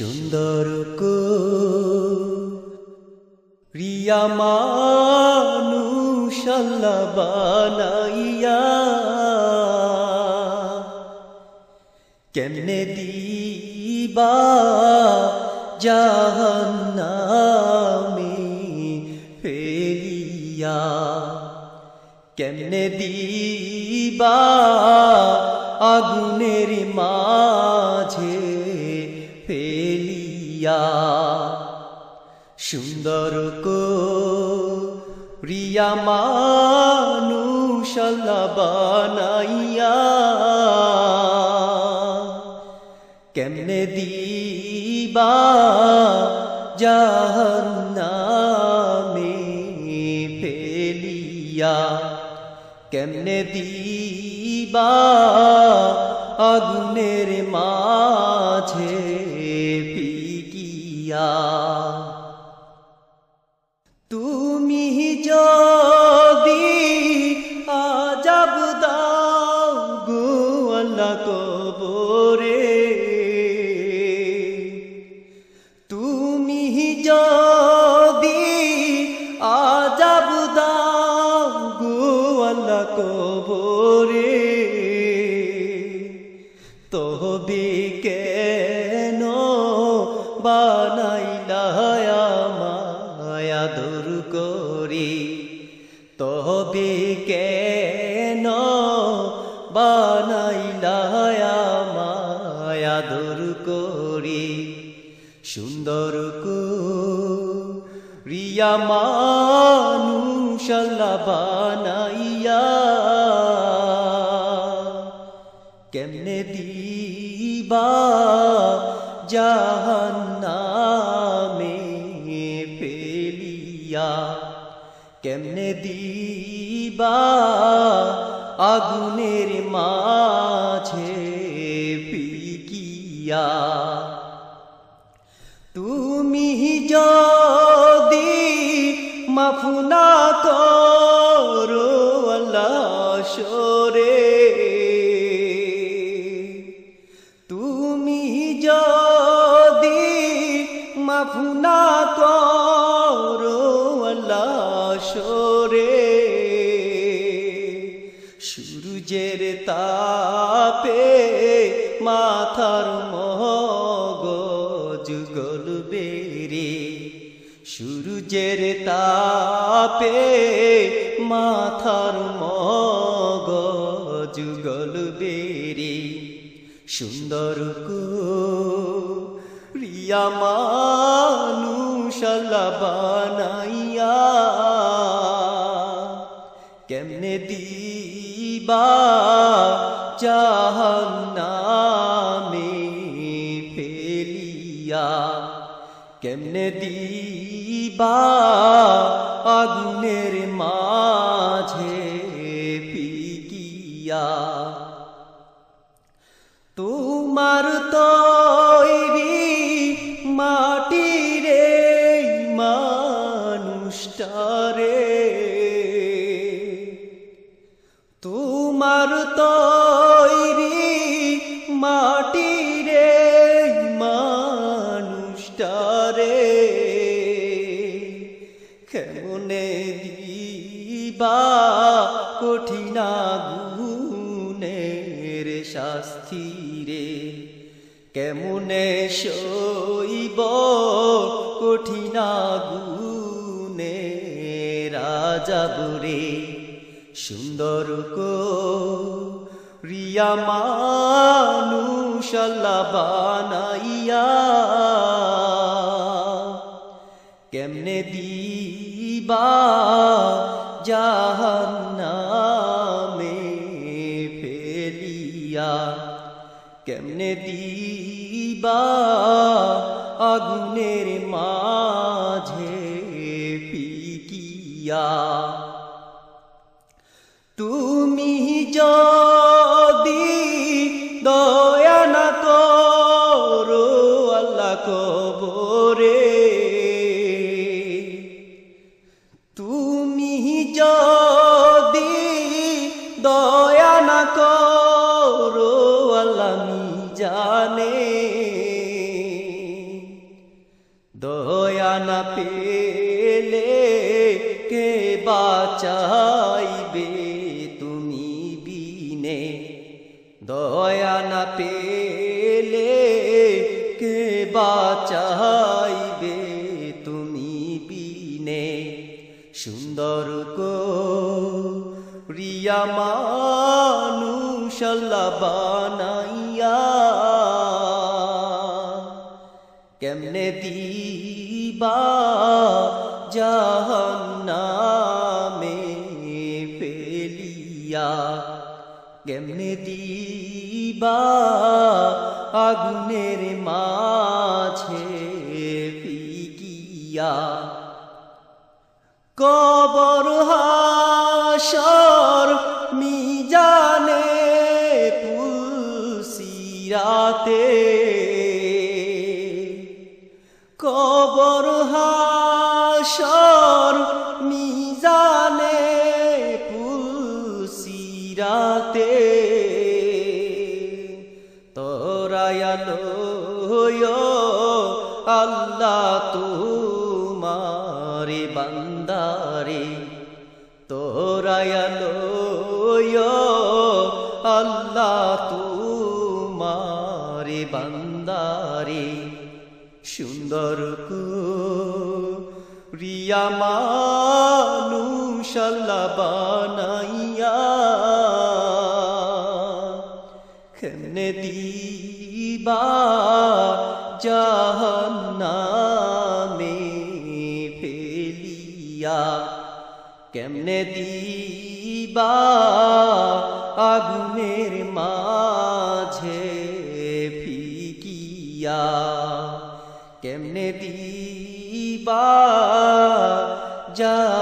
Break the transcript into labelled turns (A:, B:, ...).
A: সুন্দর কো। রিয়া মানুষাল্লা বানাইয়া। কেমনে দিবা জাহান্নামে ফেলিয়া। কেমনে দিবা আগুনের মাঝে ফেলিয়া সুন্দর কো রিয়া মানুষাল্লা বানাইয়া। কেমনে দিবা জাহান্নামে ফেলিয়া। কেমনে দিবা আগুনের মাঝে তবে কেন বানাইলা মায়া দূর করি? তবে কেন বানাইলা মায়া দূর করি? সুন্দর কো রিয়া মানুষাল্লা বানাইয়া কেমনে দিবা জাহান্নামে ফেলিয়া? কেমনে দিবা আগুনের মাঝে পিকিয়া তুমি যদি মাফুনা করো আল্লাহ সূর্যের তাপে মাথার মগজ গলবে রে। সূর্যের তাপে মাথার মগজ গলবে রে। সুন্দর কো রিয়া মানুষাল্লা বানাইয়া, কেমনে জাহান্নামে ফেলিয়া। কেমনে দিবা আগুনের মাঝে পিকিয়া তোমার তৈরি মাটিরে মানুষটারে মানুষটারে কেমনে দিবা কঠিনা গুণের শাস্তি রে? কেমনে সইব কঠিনা গুণে রাজা বুরে সুন্দর কো রিয়া মানুষাল্লা বানাইয়া দিবা জাহান্নামে ফেলিয়া, কেমনে দিবা আগুনের মাঝে পিকিয়া তুমি যদি দয়া না করো, আল্লাহ কবরে করো আল্লাহ জানে পেলে কে বাঁচাইবে তুমি বিনে? দয়া না পেলে কে বাঁচাইবে তুমি বিনে? সুন্দর কো রিয়া মানুষল্লা বানাইয়া কেমনে দিবা জাহান্নামে ফেলিয়া। কেমনে দিবা আগুনের মাঝে ফিকিয়া। কবর হাসর আল্লাহ তুমারে বান্দারে তোরায়ালো আল্লাহ তুমারে বান্দারে। সুন্দর কো রিয়া মানুষাল্লা বানাইয়া কেমনে দিবা জাহান্নামে ফেলিয়া। কেমনে দিবা আগুনের মাঝে ফিকিয়া। কেমনে দিবা জাহান্নামে